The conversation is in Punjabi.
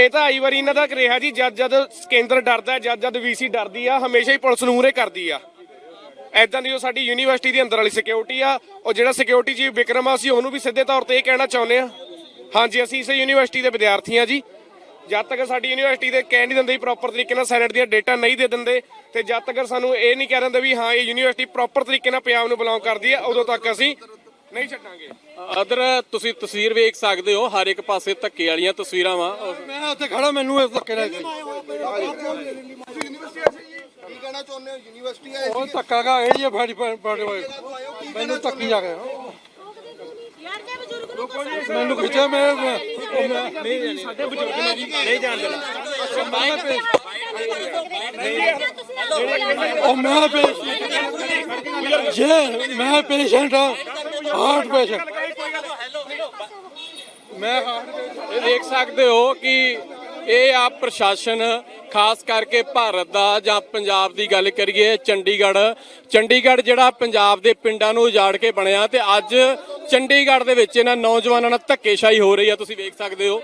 ਇਹ ਤਾਂ ਆਈ ਵਾਰੀ ਇਹਨਾਂ ਦਾ ਰਿਹਾ ਜੀ ਜਦ ਜਦ ਕੇਂਦਰ ਡਰਦਾ ਹੈ, ਜਦ ਜਦ ਵੀਸੀ ਡਰਦੀ ਆ ਹਮੇਸ਼ਾ ਹੀ ਪੁਲਿਸ ਨੂੰ ਮੂਹਰੇ ਕਰਦੀ ਆ। ਐਦਾਂ ਦੀ ਉਹ ਸਾਡੀ ਯੂਨੀਵਰਸਿਟੀ ਦੇ ਅੰਦਰ ਵਾਲੀ ਸਿਕਿਉਰਿਟੀ ਆ ਉਹ ਜਿਹੜਾ ਸਿਕਿਉਰਿਟੀ ਜੀ ਵਿਕਰਮ ਆ ਅਸੀਂ ਉਹਨੂੰ ਵੀ ਸਿੱਧੇ ਤੌਰ ਤੇ ਇਹ ਕਹਿਣਾ ਚਾਹੁੰਦੇ ਆ। ਹਾਂਜੀ ਅਸੀਂ ਇਸੇ ਯੂਨੀਵਰਸਿਟੀ ਦੇ ਵਿਦਿਆਰਥੀ ਆ ਜੀ। ਜਦ ਤੱਕ ਸਾਡੀ ਯੂਨੀਵਰਸਿਟੀ ਦੇ ਕਹਿ ਨਹੀਂ ਦਿੰਦੇ ਪ੍ਰੋਪਰ ਤਰੀਕੇ ਨਾਲ ਸੈਨੇਟ ਦੀਆਂ ਡੇਟਾ ਨਹੀਂ ਦੇ ਦਿੰਦੇ ਤੇ ਜਦ ਤੱਕ ਸਾਨੂੰ ਇਹ ਨਹੀਂ ਕਹਿ ਦਿੰਦੇ ਵੀ ਹਾਂ ਇਹ ਯੂਨੀਵਰਸਿਟੀ ਪ੍ਰੋਪਰ ਤਰੀਕੇ ਨਾਲ ਪੰਜਾਬ ਨੂੰ ਬਿਲੋਂਗ ਕਰਦੀ ਹੈ ਉਦੋਂ ਤੱਕ ਅਸੀਂ ਨਹੀਂ ਛੱਡਾਂਗੇ। ਅਦਰ ਤੁਸੀਂ ਤਸਵੀਰ ਵੇਖ ਸਕਦੇ ਹੋ ਹਰ ਇੱਕ ਪਾਸੇ ਧੱਕੇ ਵਾਲੀਆਂ ਤਸਵੀਰਾਂ ਵਾ। ਮੈਂ ਉੱਥੇ ਖੜਾ ਮੈਨੂੰ ਇਹ ਧੱਕੇ ਨਾਲ ਕੀ ਕਹਿਣਾ ਚਾਹੁੰਦੇ ਹੋ? ਯੂਨੀਵਰਸਿਟੀ ਆਏ ਉਹ ਧੱਕਾ ਇਹ ਜੇ ਫਾੜੀ ਫਾੜੇ ਹੋਏ। ਮੈਨੂੰ ਧੱਕੀ ਜਾ ਗਿਆ। ਯਾਰ ਜੇ ਬਜ਼ੁਰਗ ਨੂੰ ਕੋਈ ਮੈਨੂੰ ਖਿੱਚਿਆ ਮੈਂ ਉਹ ਮੈਂ ਸਾਡੇ ਬਜ਼ੁਰਗ ਨੇ ਜੀ ਨਹੀਂ ਜਾਣਦੇ। ਉਹ ਮੈਂ ਪੇਸ਼ ਜੇ ਮੈਂ ਪੇਸ਼ੈਂਟ ਹਾਰਟ ਪੇਸ਼ੈਂਟ ਮੈਂ ਹਾਰਟ ਇਹ ਦੇਖ ਸਕਦੇ ਹੋ ਕਿ ਇਹ ਆ ਪ੍ਰਸ਼ਾਸਨ, ਖਾਸ ਕਰਕੇ ਭਾਰਤ ਦਾ ਜਾਂ ਪੰਜਾਬ ਦੀ ਗੱਲ ਕਰੀਏ, ਚੰਡੀਗੜ੍ਹ। ਚੰਡੀਗੜ੍ਹ ਜਿਹੜਾ ਪੰਜਾਬ ਦੇ ਪਿੰਡਾਂ ਨੂੰ ਉਜਾੜ ਕੇ ਬਣਿਆ ਤੇ ਅੱਜ ਚੰਡੀਗੜ੍ਹ ਦੇ ਵਿੱਚ ਇਹਨਾਂ ਨੌਜਵਾਨਾਂ ਨਾਲ ਧੱਕੇਸ਼ਾਹੀ ਹੋ ਰਹੀ ਆ ਤੁਸੀਂ ਵੇਖ ਸਕਦੇ ਹੋ।